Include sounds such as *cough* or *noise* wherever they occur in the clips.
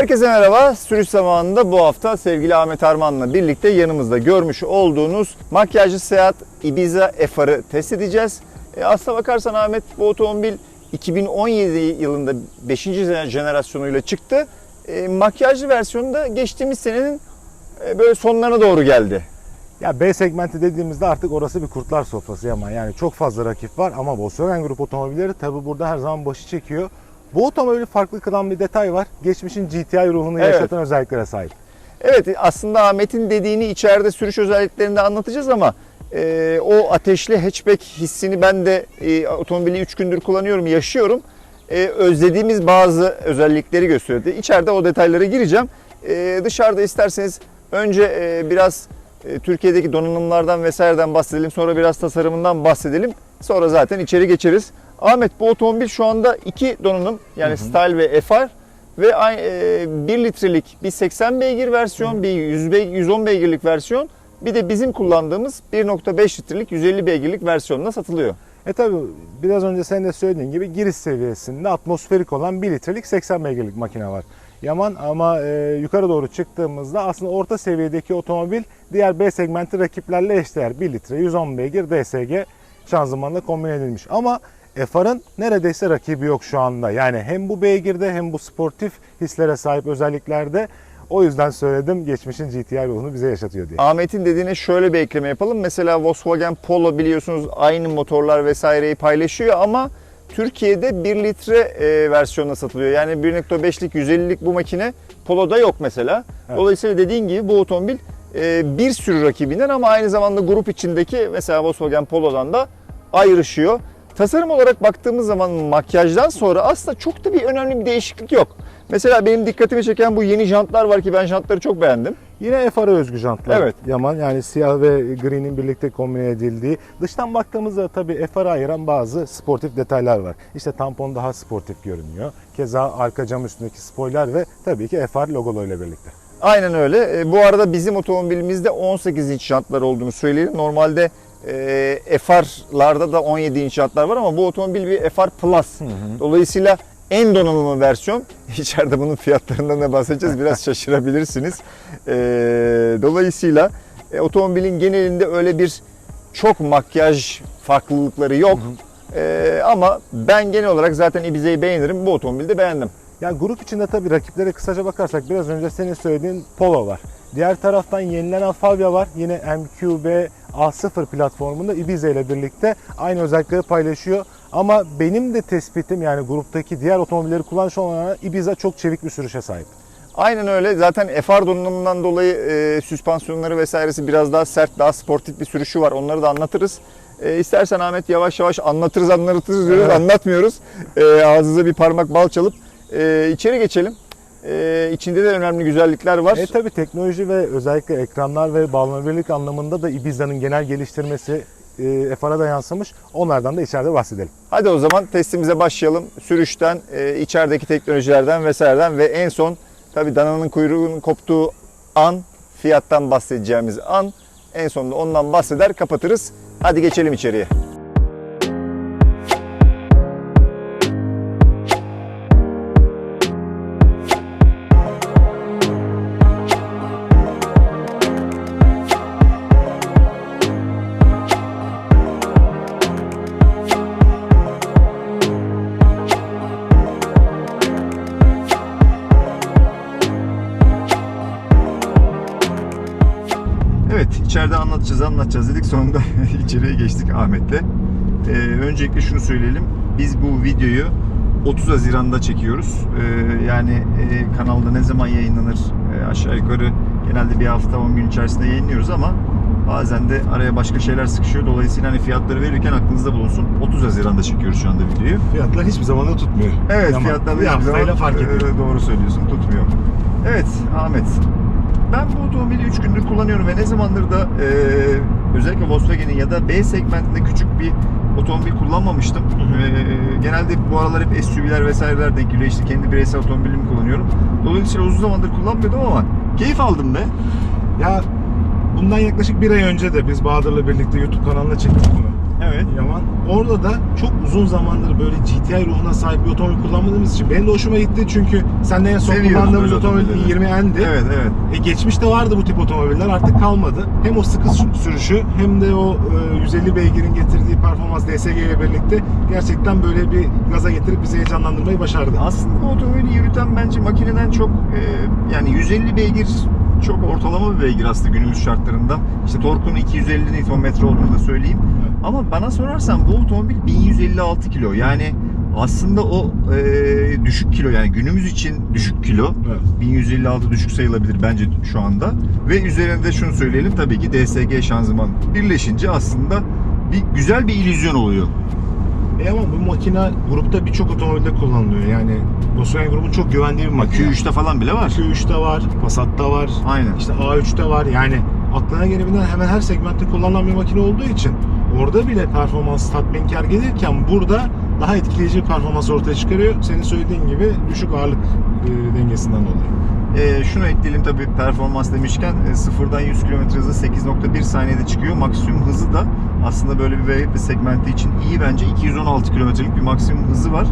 Herkese merhaba. Sürüş zamanında bu hafta sevgili Ahmet Arman'la birlikte yanımızda görmüş olduğunuz makyajlı Seat Ibiza FR'ı test edeceğiz. E, aslına bakarsan Ahmet bu otomobil 2017 yılında 5. jenerasyonuyla çıktı. E, makyajlı versiyonu da geçtiğimiz senenin e, böyle sonlarına doğru geldi. Ya B segmenti dediğimizde artık orası bir kurtlar sofrası ama yani çok fazla rakip var ama Volkswagen Grup otomobilleri tabi burada her zaman başı çekiyor. Bu otomobili farklı kılan bir detay var. Geçmişin GTI ruhunu Evet. yaşatan özelliklere sahip. Evet aslında Ahmet'in dediğini içeride sürüş özelliklerinde anlatacağız ama e, o ateşli hatchback hissini ben de e, otomobili 3 gündür kullanıyorum, yaşıyorum. E, özlediğimiz bazı özellikleri gösteriyordu. İçeride o detaylara gireceğim. E, dışarıda isterseniz önce e, biraz e, Türkiye'deki donanımlardan vesaireden bahsedelim. Sonra biraz tasarımından bahsedelim. Sonra zaten içeri geçeriz. Ahmet bu otomobil şu anda iki donanım yani Style ve FR ve e, 1 litrelik bir 80 beygir versiyon, bir 100 beygir, 110 beygirlik versiyon, bir de bizim kullandığımız 1.5 litrelik 150 beygirlik versiyonla satılıyor. E tabi biraz önce senin de söylediğin gibi giriş seviyesinde atmosferik olan 1 litrelik 80 beygirlik makine var. Yaman ama e, yukarı doğru çıktığımızda aslında orta seviyedeki otomobil diğer B segmenti rakiplerle eşdeğer 1 litre 110 beygir DSG şanzımanla kombin edilmiş. Ama FR'ın neredeyse rakibi yok şu anda. Yani hem bu beygirde hem bu sportif hislere sahip özelliklerde o yüzden söyledim geçmişin GTI ruhunu bize yaşatıyor diye. Ahmet'in dediğine şöyle bir ekleme yapalım. Mesela Volkswagen Polo biliyorsunuz aynı motorlar vesaireyi paylaşıyor ama Türkiye'de 1 litre e, versiyonla satılıyor. Yani 1.5'lik 150'lik bu makine Polo'da yok mesela. Evet. Dolayısıyla dediğin gibi bu otomobil e, bir sürü rakibinden ama aynı zamanda grup içindeki mesela Volkswagen Polo'dan da ayrışıyor. Tasarım olarak baktığımız zaman makyajdan sonra aslında çok da bir önemli bir değişiklik yok. Mesela benim dikkatimi çeken bu yeni jantlar var ki ben jantları çok beğendim. Yine FR'a özgü jantlar Evet. Yaman. Yani siyah ve gri'nin birlikte kombine edildiği. Dıştan baktığımızda tabii FR'a ayıran bazı sportif detaylar var. İşte tampon daha sportif görünüyor. Keza arka cam üstündeki spoiler ve tabii ki FR logolarıyla birlikte. Aynen öyle. E, bu arada bizim otomobilimizde 18 inç jantlar olduğunu söyleyelim. Normalde e, FR'larda da 17 inç jantlar var ama bu otomobil bir FR Plus. Dolayısıyla en donanımlı versiyon. *laughs* İçeride bunun fiyatlarından da bahsedeceğiz. Biraz *laughs* şaşırabilirsiniz. E, dolayısıyla e, otomobilin genelinde öyle bir çok makyaj farklılıkları yok. E, ama ben genel olarak zaten Ibiza'yı beğenirim. Bu otomobili de beğendim. Ya grup içinde tabii rakiplere kısaca bakarsak biraz önce senin söylediğin Polo var. Diğer taraftan yenilenen Fabia var. Yine MQB A0 platformunda Ibiza ile birlikte aynı özellikleri paylaşıyor. Ama benim de tespitim yani gruptaki diğer otomobilleri kullanmış olanlara Ibiza çok çevik bir sürüşe sahip. Aynen öyle. Zaten FR donanımından dolayı e, süspansiyonları vesairesi biraz daha sert, daha sportif bir sürüşü var. Onları da anlatırız. E, istersen Ahmet yavaş yavaş anlatırız anlatırız diyoruz, Evet. anlatmıyoruz. E, ağzınıza bir parmak bal çalıp e, içeri geçelim. E, içinde de önemli güzellikler var. E tabi teknoloji ve özellikle ekranlar ve bağlanabilirlik anlamında da Ibiza'nın genel geliştirmesi e, FR'a da yansımış. Onlardan da içeride bahsedelim. Hadi o zaman testimize başlayalım. Sürüşten, e, içerideki teknolojilerden vesaireden ve en son tabii dananın kuyruğunun koptuğu an, fiyattan bahsedeceğimiz an. En sonunda ondan bahseder, kapatırız. Hadi geçelim içeriye. İçeride anlatacağız, anlatacağız dedik. Sonunda *laughs* içeriye geçtik Ahmet'le. Ee, öncelikle şunu söyleyelim. Biz bu videoyu 30 Haziran'da çekiyoruz. Ee, yani e, kanalda ne zaman yayınlanır e, aşağı yukarı genelde bir hafta 10 gün içerisinde yayınlıyoruz ama bazen de araya başka şeyler sıkışıyor. Dolayısıyla hani fiyatları verirken aklınızda bulunsun. 30 Haziran'da çekiyoruz şu anda videoyu. Fiyatlar hiçbir zaman da tutmuyor. Evet fiyatlar da bir hiçbir zaman, fark ediyor. e, doğru söylüyorsun tutmuyor. Evet Ahmet. Ben bu otomobili 3 gündür kullanıyorum ve ne zamandır da e, özellikle Volkswagen'in ya da B segmentinde küçük bir otomobil kullanmamıştım. E, genelde bu aralar hep SUV'ler vesaireler denk geliyor. İşte kendi bireysel otomobilimi kullanıyorum. Dolayısıyla uzun zamandır kullanmıyordum ama keyif aldım be. Ya bundan yaklaşık bir ay önce de biz Bahadır'la birlikte YouTube kanalına çektik bunu. Evet. Yaman. Orada da çok uzun zamandır böyle GTI ruhuna sahip bir otomobil kullanmadığımız için benim de hoşuma gitti çünkü sen de en son Seviyoruz kullandığımız böyle otomobil otomobilleri. 20N'di. Evet evet. E, geçmişte vardı bu tip otomobiller artık kalmadı. Hem o sıkı sü- sürüşü hem de o e, 150 beygirin getirdiği performans DSG ile birlikte gerçekten böyle bir gaza getirip bizi heyecanlandırmayı başardı. Aslında otomobili yürüten bence makineden çok e, yani 150 beygir çok ortalama bir beygir aslında günümüz şartlarında. İşte torkun 250 Nm olduğunu da söyleyeyim. Ama bana sorarsan bu otomobil 1156 kilo. Yani aslında o e, düşük kilo yani günümüz için düşük kilo. Evet. 1156 düşük sayılabilir bence şu anda. Ve üzerinde şunu söyleyelim tabii ki DSG şanzıman birleşince aslında bir güzel bir illüzyon oluyor. E ama bu makine grupta birçok otomobilde kullanılıyor. Yani Volkswagen grubun çok güvendiği bir makine. Q3'te falan bile var. Q3'te var, Passat'ta var, Aynen. işte A3'te var. Yani aklına gelebilen hemen her segmentte kullanılan bir makine olduğu için orada bile performans tatminkar gelirken burada daha etkileyici bir performans ortaya çıkarıyor. Senin söylediğin gibi düşük ağırlık e, dengesinden dolayı. Ee, şunu ekleyelim tabii performans demişken e, sıfırdan 100 km hızı 8.1 saniyede çıkıyor. Maksimum hızı da aslında böyle bir V8 segmenti için iyi bence 216 kilometrelik bir maksimum hızı var.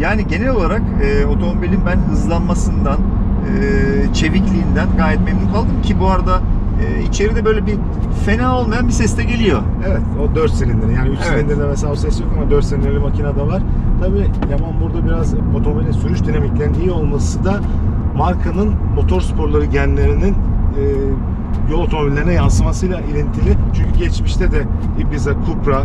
Yani genel olarak e, otomobilin ben hızlanmasından, e, çevikliğinden gayet memnun kaldım ki bu arada e, içeride böyle bir fena olmayan bir ses de geliyor. Evet o 4 silindir yani 3 Evet. silindirde mesela o ses yok ama 4 silindirli makinede var. Tabi Yaman burada biraz otomobilin sürüş dinamiklerinin iyi olması da markanın motor sporları genlerinin e, yol otomobillerine yansımasıyla ilintili. Çünkü geçmişte de Ibiza, Cupra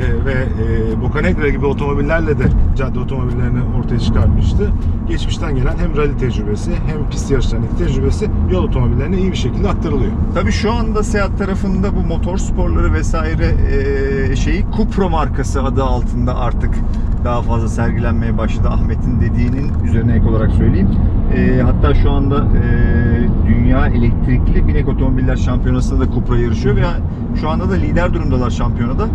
e, ve e, Bocanegra gibi otomobillerle de cadde otomobillerini ortaya çıkartmıştı. Geçmişten gelen hem rally tecrübesi hem pist yarışlarındaki tecrübesi yol otomobillerine iyi bir şekilde aktarılıyor. Tabii şu anda Seat tarafında bu motor sporları vesaire e, şeyi Cupra markası adı altında artık daha fazla sergilenmeye başladı. Ahmet'in dediğinin üzerine ek olarak söyleyeyim. E, hatta şu anda e, Dünya Elektrikli Binek Otomobiller Şampiyonası'nda da Cupra yarışıyor ve şu anda da lider durumdalar şampiyonada.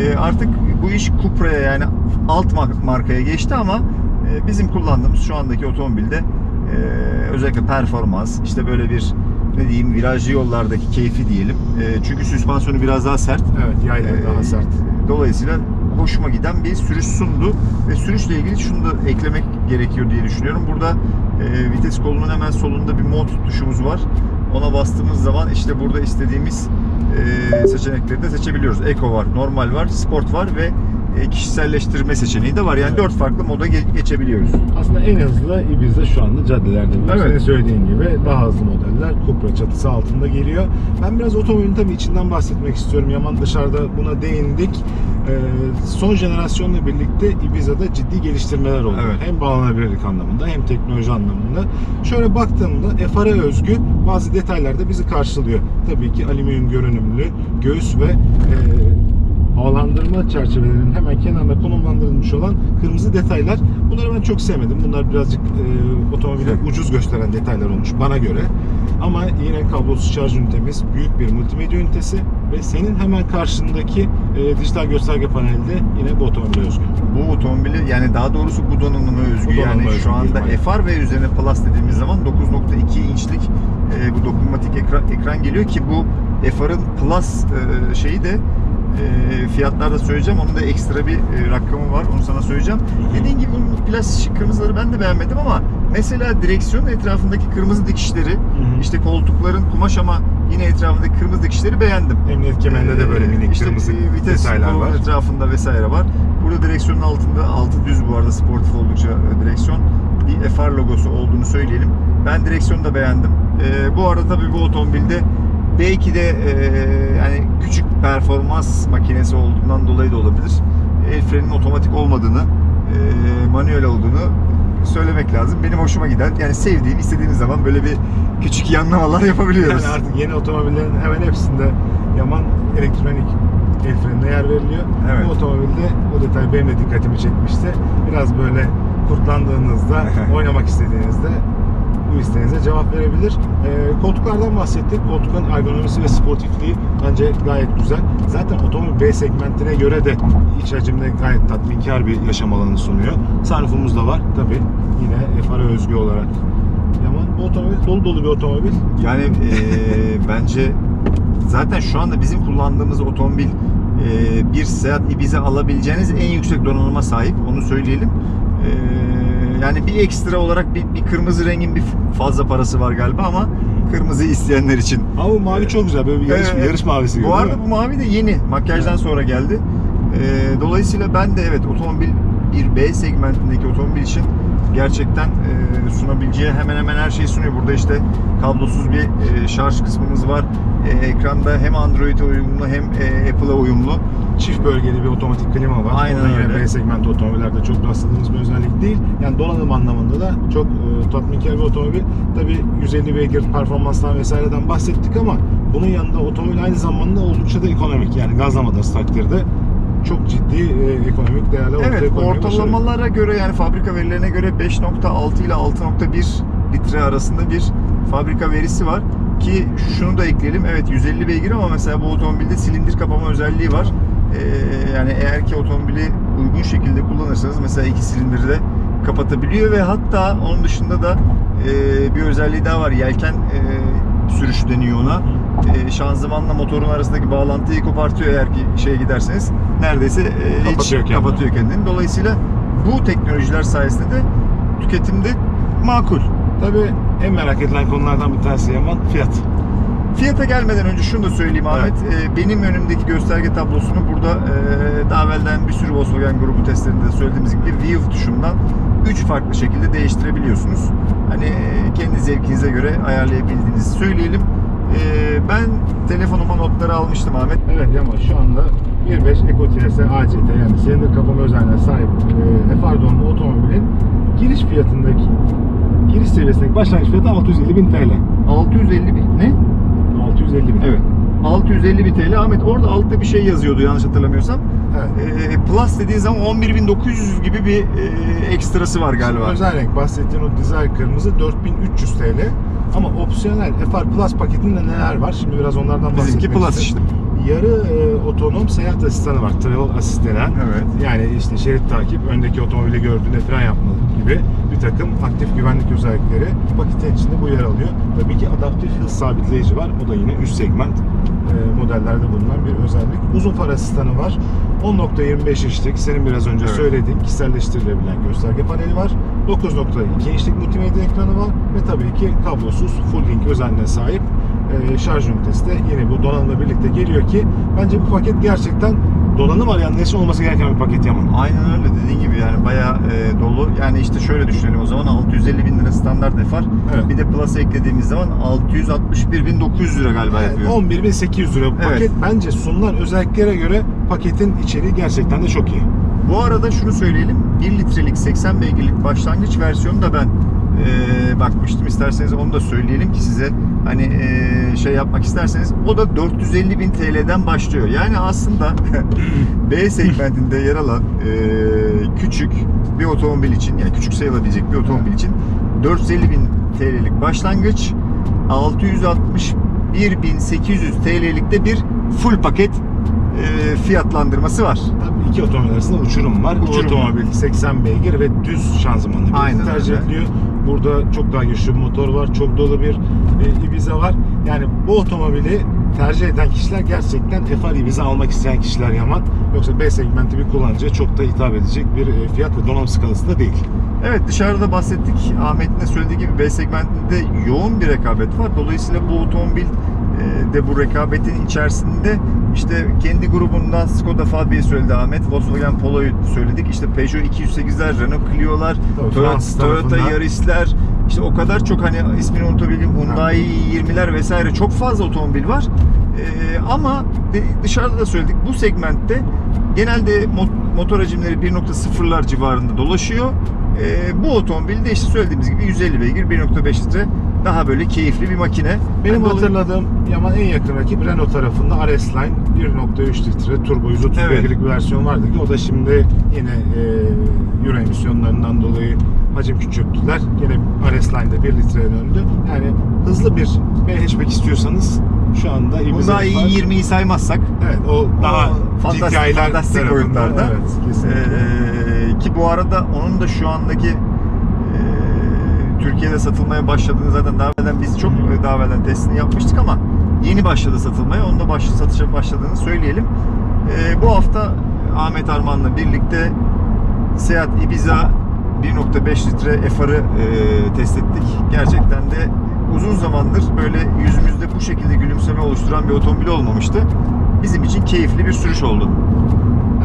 E, artık bu iş Cupra'ya yani alt mar- markaya geçti ama e, bizim kullandığımız şu andaki otomobilde e, özellikle performans işte böyle bir ne diyeyim virajlı yollardaki keyfi diyelim. E, çünkü süspansiyonu biraz daha sert. Evet yayları Ee, daha sert. Dolayısıyla hoşuma giden bir sürüş sundu ve sürüşle ilgili şunu da eklemek gerekiyor diye düşünüyorum. Burada e, vites kolunun hemen solunda bir mod tuşumuz var. Ona bastığımız zaman işte burada istediğimiz e, seçenekleri de seçebiliyoruz. Eco var, normal var, sport var ve kişiselleştirme seçeneği de var. Yani Evet. farklı moda ge- geçebiliyoruz. Aslında en hızlı Ibiza şu anda caddelerde. Evet. Senin söylediğin gibi daha hızlı modeller Cupra çatısı altında geliyor. Ben biraz otomobilin tabii içinden bahsetmek istiyorum. Yaman dışarıda buna değindik. Ee, son jenerasyonla birlikte Ibiza'da ciddi geliştirmeler oldu. Evet. Hem bağlanabilirlik anlamında hem teknoloji anlamında. Şöyle baktığımda FR'a özgü bazı detaylarda bizi karşılıyor. Tabii ki alüminyum görünümlü göğüs ve e, havalandırma çerçevelerinin hemen kenarında konumlandırılmış olan kırmızı detaylar. Bunları ben çok sevmedim. Bunlar birazcık e, otomobili ucuz gösteren detaylar olmuş bana göre. Ama yine kablosuz şarj ünitemiz, büyük bir multimedya ünitesi ve senin hemen karşındaki e, dijital gösterge panelde yine bu otomobile özgü. Bu otomobili yani daha doğrusu bu donanıma özgü. Bu donanıma yani özgü şu anda FR ve üzerine Plus dediğimiz zaman 9.2 inçlik e, bu dokunmatik ekran, ekran geliyor ki bu FR'ın Plus e, şeyi de e, fiyatlarda söyleyeceğim. Onun da ekstra bir e, rakamı var. Onu sana söyleyeceğim. Dediğin gibi bunun plastik kırmızıları ben de beğenmedim ama mesela direksiyonun etrafındaki kırmızı dikişleri, işte koltukların kumaş ama yine etrafındaki kırmızı dikişleri beğendim. Emniyet kemerinde de böyle Ee, minik işte kırmızı vites detaylar var. etrafında vesaire var. Burada direksiyonun altında altı düz bu arada sportif oldukça e, direksiyon. Bir FR logosu olduğunu söyleyelim. Ben direksiyonu da beğendim. Ee, bu arada tabii bu otomobilde belki de e, yani küçük performans makinesi olduğundan dolayı da olabilir. El frenin otomatik olmadığını, e, manuel olduğunu söylemek lazım. Benim hoşuma giden, yani sevdiğim, istediğim zaman böyle bir küçük yanlamalar yapabiliyoruz. Yani artık yeni otomobillerin hemen hepsinde Yaman elektronik el frenine yer veriliyor. Evet. Bu otomobilde bu detay benim de dikkatimi çekmişti. Biraz böyle kurtlandığınızda, *laughs* oynamak istediğinizde bu isteğinize cevap verebilir. Ee, koltuklardan bahsettik. Koltukların ergonomisi ve sportifliği bence gayet güzel. Zaten otomobil B segmentine göre de iç hacimde gayet tatminkar bir yaşam alanı sunuyor. Sunroofumuz da var. Tabi yine FR'a özgü olarak. Yaman bu otomobil dolu dolu bir otomobil. Yani eee, *laughs* bence zaten şu anda bizim kullandığımız otomobil e, bir Seat Ibiza alabileceğiniz en yüksek donanıma sahip. Onu söyleyelim. E, yani bir ekstra olarak bir, bir kırmızı rengin bir fazla parası var galiba ama kırmızı isteyenler için. Ama bu mavi çok güzel. Böyle bir yarış, Evet. yarış mavisi gibi. Bu arada bu mavi de yeni. Makyajdan sonra geldi. Ee, dolayısıyla ben de evet otomobil bir B segmentindeki otomobil için gerçekten e, sunabileceği hemen hemen her şeyi sunuyor. Burada işte kablosuz bir e, şarj kısmımız var. E, ekranda hem Android'e uyumlu hem e, Apple'a uyumlu. Çift bölgeli bir otomatik klima var. Aynen O da yine öyle. B segment otomobillerde çok rastladığımız bir özellik değil. Yani donanım anlamında da çok e, tatminkar bir otomobil. Tabii 150 beygir performanstan vesaireden bahsettik ama bunun yanında otomobil aynı zamanda oldukça da ekonomik. Yani gazlamadığınız takdirde çok ciddi e, ekonomik değerler ortaya Evet başarıyor. ortalamalara göre yani fabrika verilerine göre 5.6 ile 6.1 litre arasında bir fabrika verisi var. Ki şunu da ekleyelim evet 150 beygir ama mesela bu otomobilde silindir kapama özelliği var. Ee, yani eğer ki otomobili uygun şekilde kullanırsanız mesela iki silindiri de kapatabiliyor ve hatta onun dışında da e, bir özelliği daha var. Yelken e, sürüşü deniyor ona. E, şanzımanla motorun arasındaki bağlantıyı kopartıyor eğer ki şeye giderseniz. Neredeyse e, hiç Kapatıyor kendini. kapatıyor kendini. Dolayısıyla bu teknolojiler sayesinde de tüketimde makul. Tabii en merak edilen konulardan bir tanesi Yaman fiyat. Fiyata gelmeden önce şunu da söyleyeyim Ahmet. Ee, benim önümdeki gösterge tablosunu burada e, daha evvelden bir sürü Volkswagen grubu testlerinde de söylediğimiz gibi View tuşundan 3 farklı şekilde değiştirebiliyorsunuz. Hani e, kendi zevkinize göre ayarlayabildiğinizi söyleyelim. Ee, ben telefonuma notları almıştım Ahmet. Evet Yaman şu anda 1.5 Eco TS ACT yani silindir kapama özelliğine sahip e, donanımlı otomobilin giriş fiyatındaki giriş seviyesindeki başlangıç fiyatı 650 bin TL. 650 bin. Ne? 650 bin. Evet. 650 bin TL. Ahmet orada altta bir şey yazıyordu yanlış hatırlamıyorsam. Evet. Ee, Plus dediğin zaman 11.900 gibi bir e, ekstrası var galiba. Özel renk bahsettiğin o dizel kırmızı 4300 TL. Ama opsiyonel FR Plus paketinde neler var? Şimdi biraz onlardan bahsetmek Bizimki Plus işte. Yarı e, otonom seyahat asistanı var. Travel Assist denen. Evet. Yani işte şerit takip, öndeki otomobili gördüğünde fren yapma gibi bir takım aktif güvenlik özellikleri paketin içinde bu yer alıyor. Tabii ki adaptif hız sabitleyici var. O da yine üst segment e, modellerde bulunan bir özellik. Uzun far asistanı var. 10.25 inçlik senin biraz önce Evet. söylediğin kişiselleştirilebilen gösterge paneli var. 9.2 inçlik multimedya ekranı var ve tabii ki kablosuz full link özelliğine sahip e, şarj ünitesi de yine bu donanımla birlikte geliyor ki bence bu paket gerçekten donanım arayanlar için olması gereken bir paket Yaman. Aynen öyle dediğin gibi yani bayağı e, dolu. Yani işte şöyle düşünelim o zaman 650 bin lira standart FR. Evet. Bir de Plus eklediğimiz zaman 661.900 lira galiba Evet, yapıyor. 11.800 lira bu Evet. paket. Bence sunulan özelliklere göre paketin içeriği gerçekten de çok iyi. Bu arada şunu söyleyelim. 1 litrelik 80 beygirlik başlangıç versiyonu da ben e, bakmıştım. İsterseniz onu da söyleyelim ki size hani e, şey yapmak isterseniz o da 450 bin TL'den başlıyor. Yani aslında *laughs* B segmentinde yer alan e, küçük bir otomobil için yani küçük sayılabilecek bir otomobil için 450 bin TL'lik başlangıç 661.800 TL'lik de bir full paket e, fiyatlandırması var. Tabii iki otomobil arasında uçurum var. Bu Uçurum otomobil 80 beygir ve düz şanzımanlı bir Aynen tercih öyle. ediliyor. Burada çok daha güçlü bir motor var. Çok dolu bir e, Ibiza var. Yani bu otomobili tercih eden kişiler gerçekten FR Ibiza almak isteyen kişiler Yaman. Yoksa B segmenti bir kullanıcıya çok da hitap edecek bir e, fiyat ve donanım skalasında değil. Evet dışarıda bahsettik. Ahmet'in de söylediği gibi B segmentinde yoğun bir rekabet var. Dolayısıyla bu otomobil de bu rekabetin içerisinde işte kendi grubundan Skoda Fabia'yı söyledi Ahmet. Volkswagen Polo'yu söyledik. İşte Peugeot 208'ler, Renault Clio'lar, Toyota, Toyota. Yaris'ler işte o kadar çok hani ismini unutabildiğim Hyundai 20'ler vesaire çok fazla otomobil var. E, ama dışarıda da söyledik bu segmentte genelde mo- motor hacimleri 1.0'lar civarında dolaşıyor. Ee, bu otomobilde işte söylediğimiz gibi 150 beygir 1.5 litre daha böyle keyifli bir makine. Benim Yani hatırladığım Yaman en yakın rakip Renault tarafında RS Line 1.3 litre turbo 130 Evet. beygirlik bir versiyon vardı ki o da şimdi yine e, Euro emisyonlarından dolayı hacim küçülttüler. Yine RS Line'de 1 litreye döndü. Yani hızlı bir B hatchback istiyorsanız şu anda Ibiza Bunda var. i20'yi saymazsak Evet o daha fantastik, fantastik boyutlarda. Evet kesinlikle. Ee, ki bu arada onun da şu andaki e, Türkiye'de satılmaya başladığını zaten daha evvelden biz çok e, daha evvelden testini yapmıştık ama yeni başladı satılmaya. Onun da baş, satışa başladığını söyleyelim. Ee, bu hafta Ahmet Arman'la birlikte Seat Ibiza 1.5 litre FR'ı e, test ettik. Gerçekten de uzun zamandır böyle yüzümüzde bu şekilde gülümseme oluşturan bir otomobil olmamıştı. Bizim için keyifli bir sürüş oldu.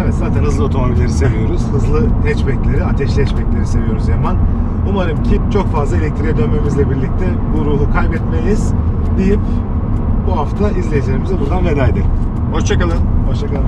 Evet zaten hızlı otomobilleri seviyoruz. *laughs* Hızlı hatchbackleri, ateşli hatchbackleri seviyoruz Yaman. Umarım ki çok fazla elektriğe dönmemizle birlikte bu ruhu kaybetmeyiz deyip bu hafta izleyicilerimize buradan veda edelim. Hoşçakalın. Hoşçakalın.